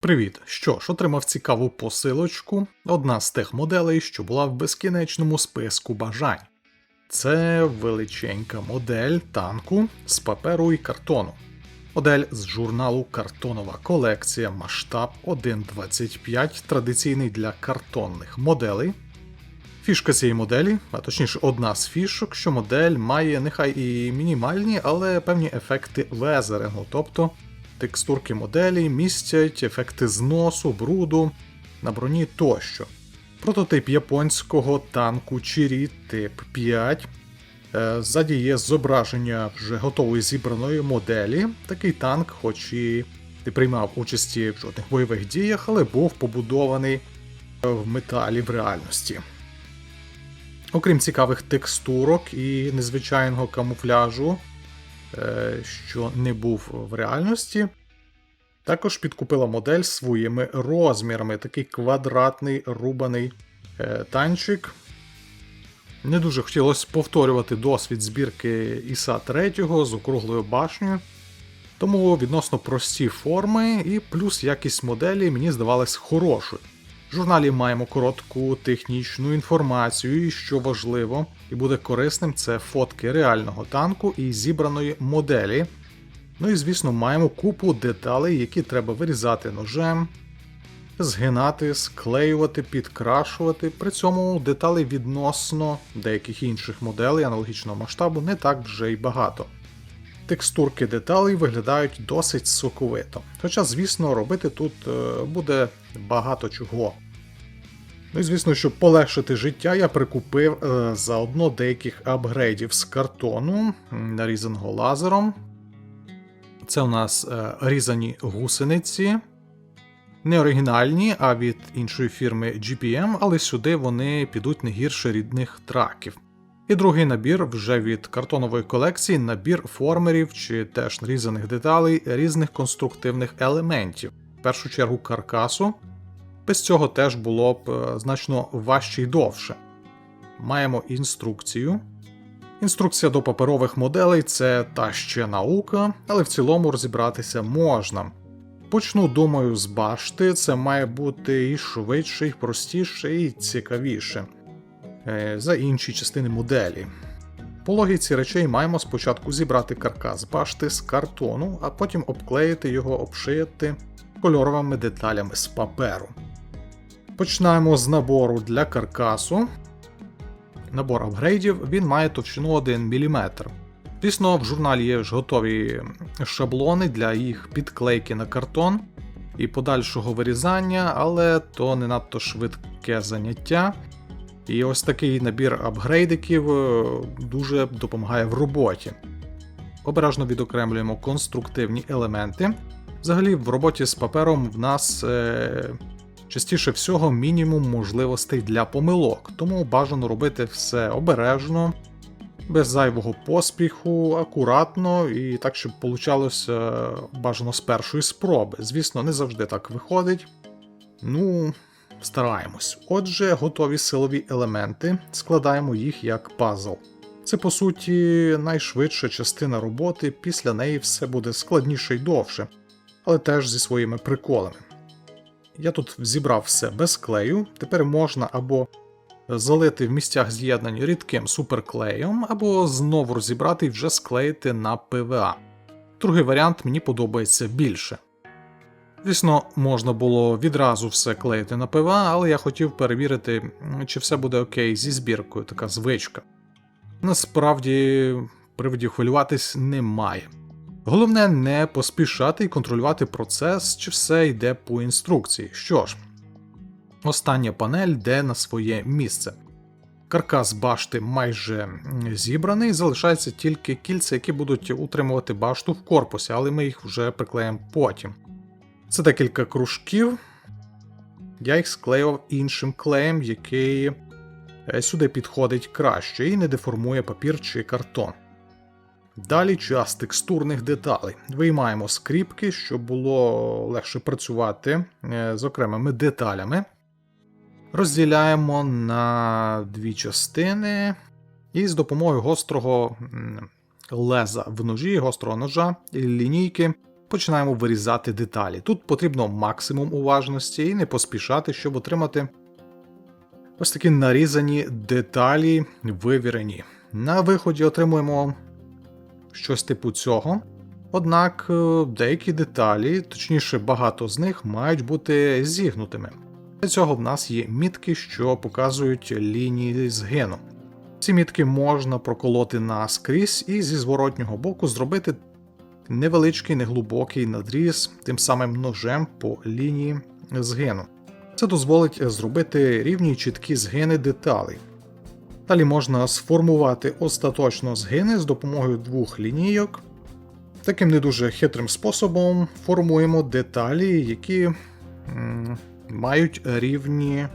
Привіт! Що ж, отримав цікаву посилочку, одна з тих моделей, що була в безкінечному списку бажань. Це величенька модель танку з паперу і картону. Модель з журналу Картонова колекція масштаб 1.25, традиційний для картонних моделей. Фішка цієї моделі, а точніше, одна з фішок, що модель має нехай і мінімальні, але певні ефекти везерингу, тобто текстурки моделі містять ефекти зносу, бруду на броні тощо. Прототип японського танку Чирі тип 5. Е, Ззаді є зображення вже готової зібраної моделі. Такий танк, хоч і не приймав участі в жодних бойових діях, але був побудований в металі в реальності. Окрім цікавих текстурок і незвичайного камуфляжу, е, що не був в реальності, також підкупила модель своїми розмірами. Такий квадратний рубаний е, танчик. Не дуже хотілося повторювати досвід збірки Іса 3 з округлою башнею. Тому відносно прості форми і плюс якість моделі мені здавалась хорошою. В журналі маємо коротку технічну інформацію, і що важливо і буде корисним, це фотки реального танку і зібраної моделі. Ну і звісно, маємо купу деталей, які треба вирізати ножем, згинати, склеювати, підкрашувати. При цьому деталей відносно деяких інших моделей аналогічного масштабу не так вже й багато. Текстурки деталей виглядають досить соковито. Хоча, звісно, робити тут е, буде багато чого. Ну і звісно, щоб полегшити життя, я прикупив е, заодно деяких апгрейдів з картону, нарізаного лазером. Це у нас е, різані гусениці. Не оригінальні, а від іншої фірми GPM, але сюди вони підуть не гірше рідних траків. І другий набір вже від картонової колекції набір формерів чи теж нарізаних деталей різних конструктивних елементів, в першу чергу каркасу. Без цього теж було б е, значно важче й довше. Маємо інструкцію. Інструкція до паперових моделей це та ще наука, але в цілому розібратися можна. Почну, думаю, з башти, це має бути і швидше, і простіше, і цікавіше е, за інші частини моделі. По логіці речей маємо спочатку зібрати каркас башти з картону, а потім обклеїти його, обшити кольоровими деталями з паперу. Починаємо з набору для каркасу. Набор апгрейдів він має товщину 1 мм. Звісно, в журналі є ж готові шаблони для їх підклейки на картон і подальшого вирізання, але то не надто швидке заняття. І ось такий набір апгрейдиків е, дуже допомагає в роботі. Обережно відокремлюємо конструктивні елементи. Взагалі, в роботі з папером в нас е, частіше всього мінімум можливостей для помилок, тому бажано робити все обережно, без зайвого поспіху, акуратно і так, щоб получалося бажано з першої спроби. Звісно, не завжди так виходить. Ну, стараємось. Отже, готові силові елементи, складаємо їх як пазл. Це по суті найшвидша частина роботи, після неї все буде складніше й довше, але теж зі своїми приколами. Я тут зібрав все без клею, тепер можна або залити в місцях з'єднань рідким суперклеєм, або знову розібрати і вже склеїти на ПВА. Другий варіант мені подобається більше. Звісно, можна було відразу все клеїти на ПВА, але я хотів перевірити, чи все буде окей зі збіркою, така звичка. Насправді, приводів хвилюватись немає. Головне не поспішати і контролювати процес, чи все йде по інструкції. Що ж, остання панель йде на своє місце. Каркас башти майже зібраний, залишається тільки кільця, які будуть утримувати башту в корпусі, але ми їх вже приклеїмо потім. Це декілька кружків. Я їх склеював іншим клеєм, який е, сюди підходить краще і не деформує папір чи картон. Далі час текстурних деталей. Виймаємо скріпки, щоб було легше працювати е, з окремими деталями. Розділяємо на дві частини, і з допомогою гострого леза в ножі, гострого ножа і лінійки починаємо вирізати деталі. Тут потрібно максимум уважності і не поспішати, щоб отримати ось такі нарізані деталі вивірені. На виході отримуємо щось типу цього. Однак е, деякі деталі, точніше, багато з них, мають бути зігнутими. Для цього в нас є мітки, що показують лінії згину. Ці мітки можна проколоти наскрізь і зі зворотнього боку зробити невеличкий неглибокий надріз тим самим ножем по лінії згину. Це дозволить зробити рівні чіткі згини деталей. Далі можна сформувати остаточно згини з допомогою двох лінійок. Таким не дуже хитрим способом формуємо деталі, які м, мають рівні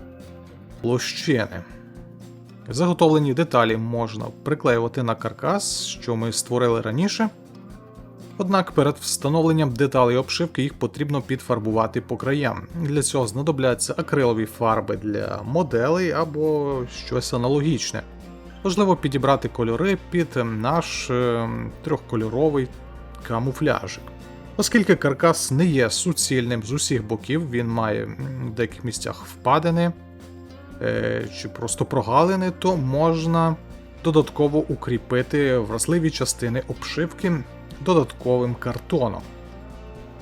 площини. Заготовлені деталі можна приклеювати на каркас, що ми створили раніше. Однак перед встановленням деталей обшивки їх потрібно підфарбувати по краям. Для цього знадобляться акрилові фарби для моделей або щось аналогічне. Важливо підібрати кольори під наш е, трьохкольоровий камуфляжик. Оскільки каркас не є суцільним з усіх боків, він має в деяких місцях впадини е, чи просто прогалини, то можна додатково укріпити вразливі частини обшивки додатковим картоном.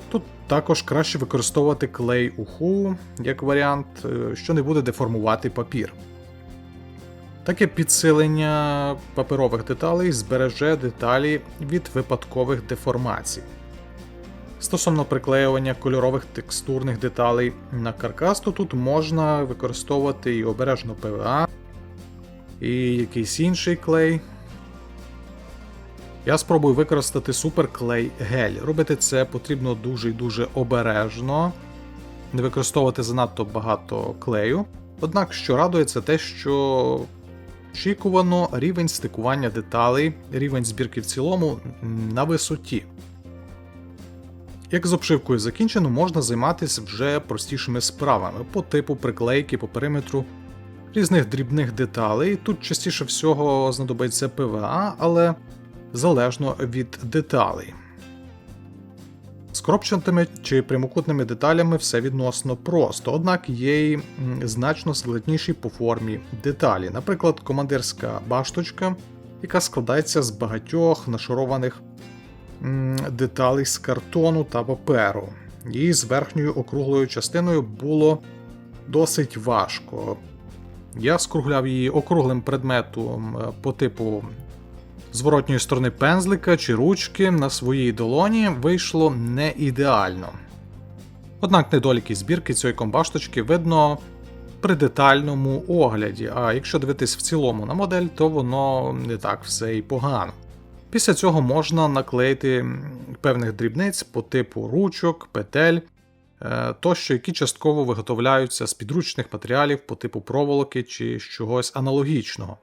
Тут також краще використовувати клей уху як варіант, е, що не буде деформувати папір. Таке підсилення паперових деталей збереже деталі від випадкових деформацій. Стосовно приклеювання кольорових текстурних деталей на каркас, то тут можна використовувати і обережно ПВА, і якийсь інший клей. Я спробую використати суперклей гель. Робити це потрібно дуже і дуже обережно, не використовувати занадто багато клею. Однак, що радує, це те, що очікувано рівень стикування деталей, рівень збірки в цілому на висоті. Як з обшивкою закінчено, можна займатися вже простішими справами по типу приклейки по периметру різних дрібних деталей. Тут частіше всього знадобиться ПВА, але залежно від деталей. З кропчатими чи прямокутними деталями все відносно просто, однак є й значно складніші по формі деталі, наприклад, командирська башточка, яка складається з багатьох нашарованих деталей з картону та паперу. Її з верхньою округлою частиною було досить важко. Я скругляв її округлим предметом е, по типу зворотньої сторони пензлика чи ручки на своїй долоні вийшло не ідеально. Однак недоліки збірки цієї комбашточки видно при детальному огляді, а якщо дивитись в цілому на модель, то воно не так все і погано. Після цього можна наклеїти певних дрібниць по типу ручок, петель е, тощо, які частково виготовляються з підручних матеріалів по типу проволоки чи чогось аналогічного.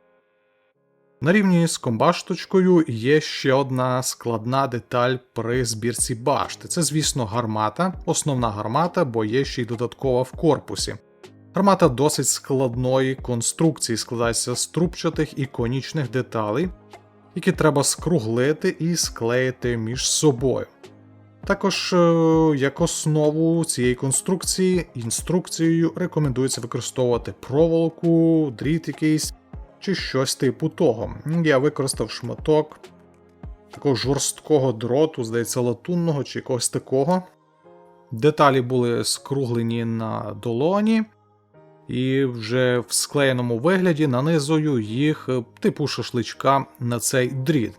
На рівні з комбашточкою є ще одна складна деталь при збірці башти. Це, звісно, гармата, основна гармата, бо є ще й додаткова в корпусі. Гармата досить складної конструкції, складається з трубчатих і конічних деталей, які треба скруглити і склеїти між собою. Також, е, як основу цієї конструкції, інструкцією рекомендується використовувати проволоку, дріт якийсь чи щось типу того. Я використав шматок такого жорсткого дроту, здається, латунного чи якогось такого. Деталі були скруглені на долоні, і вже в склеєному вигляді нанизую їх е, типу шашличка на цей дріт.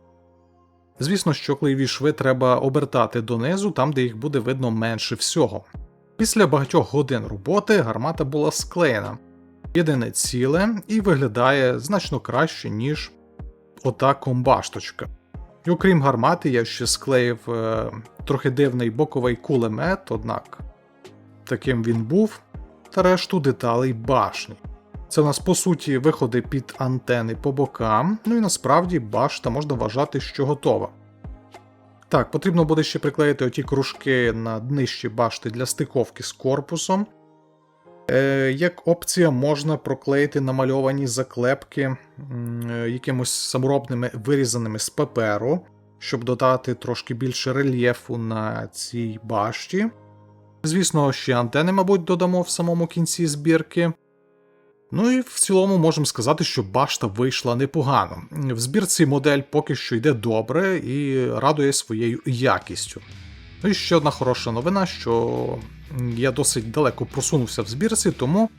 Звісно, що клеєві шви треба обертати донизу, там, де їх буде видно менше всього. Після багатьох годин роботи гармата була склеєна єдине ціле і виглядає значно краще, ніж ота комбашточка. І окрім гармати, я ще склеїв е, трохи дивний боковий кулемет, однак таким він був, та решту деталей башні. Це у нас по суті виходи під антени по бокам, ну і насправді башта можна вважати, що готова. Так, потрібно буде ще приклеїти оті кружки на днищі башти для стиковки з корпусом. Е, Як опція можна проклеїти намальовані заклепки е, якимось саморобними вирізаними з паперу. щоб додати трошки більше рельєфу на цій башті. Звісно, ще антени, мабуть, додамо в самому кінці збірки. Ну і в цілому можемо сказати, що башта вийшла непогано. В збірці модель поки що йде добре і радує своєю якістю. Ну і ще одна хороша новина, що я досить далеко просунувся в збірці, тому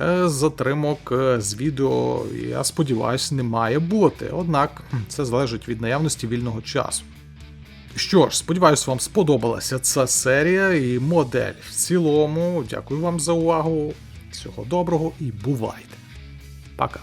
е, затримок е, з відео, я сподіваюся, не має бути. Однак це залежить від наявності вільного часу. Що ж, сподіваюся, вам сподобалася ця серія і модель в цілому. Дякую вам за увагу. Всього доброго і бувайте. Пока.